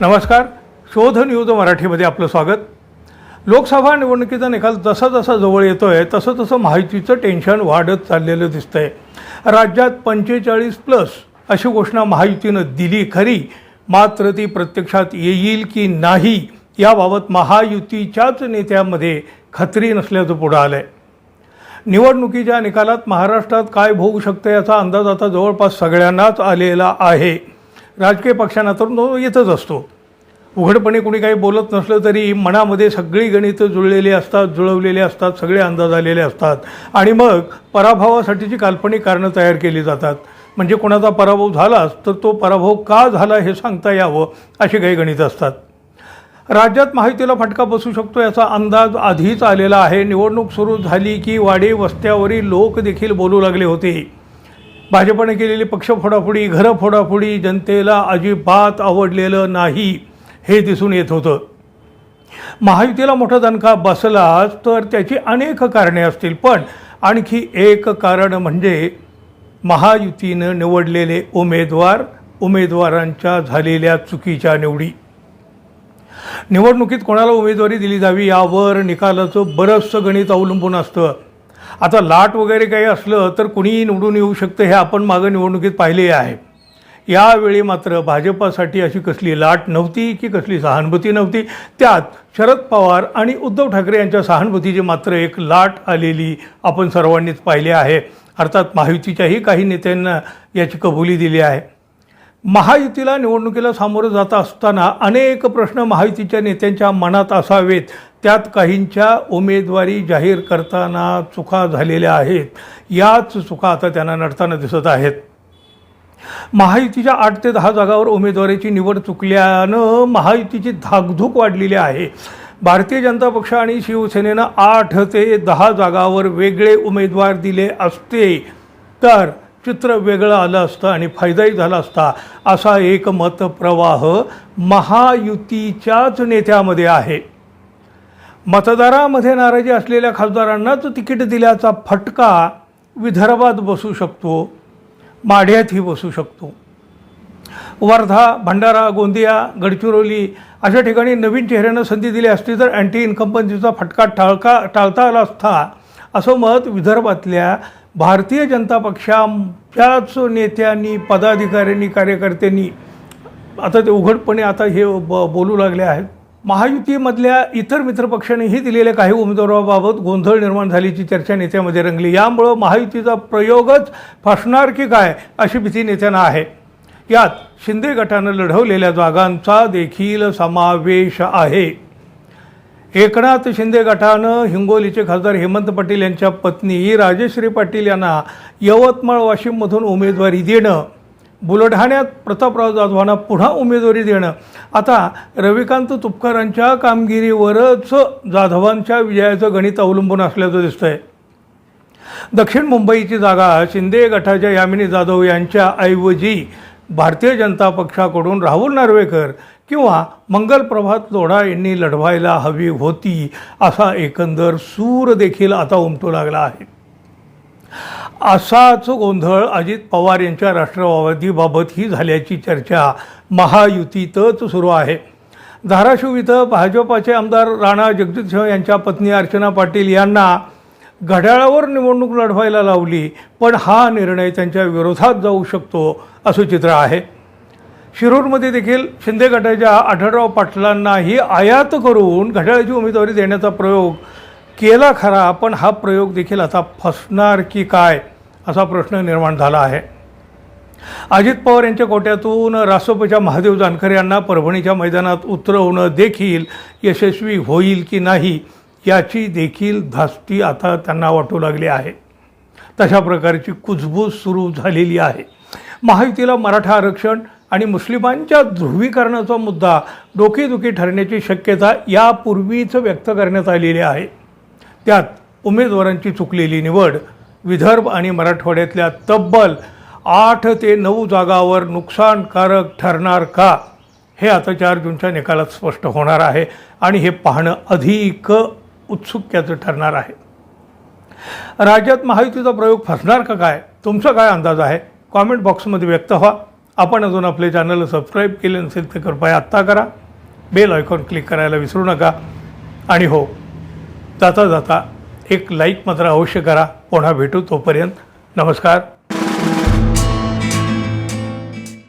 नमस्कार. शोध न्यूज मराठीमध्ये आपलं स्वागत. लोकसभा निवडणुकीचा निकाल जसा जसा जवळ येतो आहे तसं तसं माहितीचं टेन्शन वाढत चाललेलं दिसतंय. राज्यात पंचेचाळीस प्लस अशी घोषणा महायुतीनं दिली खरी. मात्र ती प्रत्यक्षात येईल की नाही याबाबत महायुतीच्याच नेत्यामध्ये खात्री नसल्याचं पुढं आलं आहे निवडणुकीच्या निकालात महाराष्ट्रात काय होऊ शकतं याचा अंदाज आता जवळपास सगळ्यांनाच आलेला आहे. राजकीय पक्षांना तर तो येतच असतो. उघडपणे कोणी काही बोलत नसलं तरी मनामध्ये सगळी गणितं जुळलेली असतात जुळवलेले असतात सगळे अंदाज आलेले असतात. आणि मग पराभवासाठीची काल्पनिक कारणं तयार केली जातात. म्हणजे कोणाचा पराभव झालाच तर तो पराभव का झाला हे सांगता यावं अशी काही गणितं असतात. राज्यात माहितीला फटका बसू शकतो याचा अंदाज आधीच आलेला आहे. निवडणूक सुरू झाली की वाडे वस्त्यावरील लोक देखील बोलू लागले होते. भाजपने केलेली पक्ष फोडाफोडी घरं फोडाफोडी जनतेला अजिबात आवडलेलं नाही हे दिसून येत होतं. महायुतीला मोठा दणका बसलाच तर त्याची अनेक कारणे असतील पण आणखी एक कारण म्हणजे महायुतीनं निवडलेले उमेदवार उमेदवारांच्या झालेल्या चुकीच्या निवडी. निवडणुकीत कोणाला उमेदवारी दिली जावी यावर निकालाचं बरंचसं गणित अवलंबून असतं. आता लाट वगैरे काही असलं तर कुणीही निवडून येऊ शकतं हे आपण मागं निवडणुकीत पाहिले आहे. यावेळी मात्र भाजपासाठी अशी कसली लाट नव्हती की कसली सहानुभूती नव्हती? त्यात शरद पवार आणि उद्धव ठाकरे यांच्या सहानुभूतीची मात्र एक लाट आलेली आपण सर्वांनीच पाहिले आहे. अर्थात महायुतीच्याही काही नेत्यांना याची कबुली दिली आहे. महायुतीला निवडणुकीला सामोरं जात असताना अनेक प्रश्न महायुतीच्या नेत्यांच्या मनात असावेत. त्यात काहींच्या उमेदवारी जाहीर करताना चुका झालेल्या आहेत. याच चुका आता त्यांना नडताना दिसत आहेत. महायुतीच्या आठ ते दहा जागावर उमेदवारीची निवड चुकल्यानं महायुतीची धाकधूक वाढलेली आहे. भारतीय जनता पक्ष आणि शिवसेनेनं आठ ते दहा जागावर वेगळे उमेदवार दिले असते. तर चित्र वेगळं आलं असतं आणि फायदाही झाला असता असा एक मतप्रवाह महायुतीच्याच नेत्यामध्ये आहे. मतदारामध्ये नाराजी असलेल्या खासदारांनाच तिकीट दिल्याचा फटका विदर्भात बसू शकतो माढ्यातही बसू शकतो. वर्धा भंडारा गोंदिया गडचिरोली अशा ठिकाणी नवीन चेहऱ्यानं संधी दिली असती तर अँटी इन्कम्पन्सीचा फटका टाळका टाळता आला असता असं मत विदर्भातल्या भारतीय जनता पक्षाच्याच नेत्यांनी पदाधिकाऱ्यांनी कार्यकर्त्यांनी आता ते उघडपणे आता हे ब बोलू लागले आहेत. महायुतीमधल्या इतर मित्रपक्षांनीही दिलेल्या काही उमेदवाराबाबत गोंधळ निर्माण झाल्याची चर्चा नेत्यामध्ये रंगली. यामुळं महायुतीचा प्रयोगच फसणार की काय अशी भीती नेत्यांना आहे. यात शिंदे गटानं लढवलेल्या जागांचा देखील समावेश आहे. एकनाथ शिंदे गटानं हिंगोलीचे खासदार हेमंत पाटील यांच्या पत्नी राजेश्री पाटील यांना यवतमाळ वाशिममधून उमेदवारी देणं बुलढाण्यात प्रतापराव जाधवांना पुन्हा उमेदवारी देणं. आता रविकांत तुपकरांच्या कामगिरीवरच जाधवांच्या विजयाचं गणित अवलंबून असल्याचं दिसतंय. दक्षिण मुंबईची जागा शिंदे गटाच्या यामिनी जाधव यांच्या ऐवजी भारतीय जनता पक्षाकडून राहुल नार्वेकर किंवा मंगल प्रभात लोढा यांनी लढवायला हवी होती असा एकंदर सूर देखील आता उमटू लागला आहे. असाच गोंधळ अजित पवार यांच्या राष्ट्रवादीबाबतही झाल्याची चर्चा महायुतीतच सुरू आहे. धाराशिव इथं भाजपाचे आमदार राणा जगजितसिंह यांच्या पत्नी अर्चना पाटील यांना घड्याळावर निवडणूक लढवायला लावली पण हा निर्णय त्यांच्या विरोधात जाऊ शकतो असं चित्र आहे. शिरूरमध्ये देखील शिंदे गटाच्या आढळराव पाटलांनाही आयात करून घड्याळाची उमेदवारी देण्याचा प्रयोग केला खरा पण हा प्रयोग देखील आता फसणार की काय? असा प्रश्न निर्माण झाला आहे. अजित पवार यांच्या कोट्यातून रासोपच्या महादेव जानकर यांना परभणीच्या मैदानात उतरवणं देखील यशस्वी होईल की नाही याची देखील धास्ती आता त्यांना वाटू लागली आहे. तशा प्रकारची कुजबूज सुरू झालेली आहे. महायुतीला मराठा आरक्षण आणि मुस्लिमांच्या ध्रुवीकरणाचा मुद्दा डोकेदुखी ठरण्याची शक्यता यापूर्वीच व्यक्त करण्यात आलेली आहे. त्यात उमेदवारांची चुकलेली निवड विदर्भ आणि मराठवाड्यातल्या तब्बल आठ ते नऊ जागावर नुकसानकारक ठरणार का? हे आता चार जूनच्या निकालात स्पष्ट होणार आहे आणि हे पाहणं अधिक उत्सुक्याचं ठरणार आहे. राज्यात महायुतीचा प्रयोग फसणार का काय? तुमचा काय अंदाज आहे? कॉमेंट बॉक्समध्ये व्यक्त व्हा. आपण अजून आपले चॅनल सबस्क्राईब केले नसेल तर कृपया आत्ता करा. बेल आयकॉन क्लिक करायला विसरू नका. आणि हो जाता जाता एक लाईक मात्र अवश्य करा. पुन्हा भेटू तोपर्यंत. नमस्कार.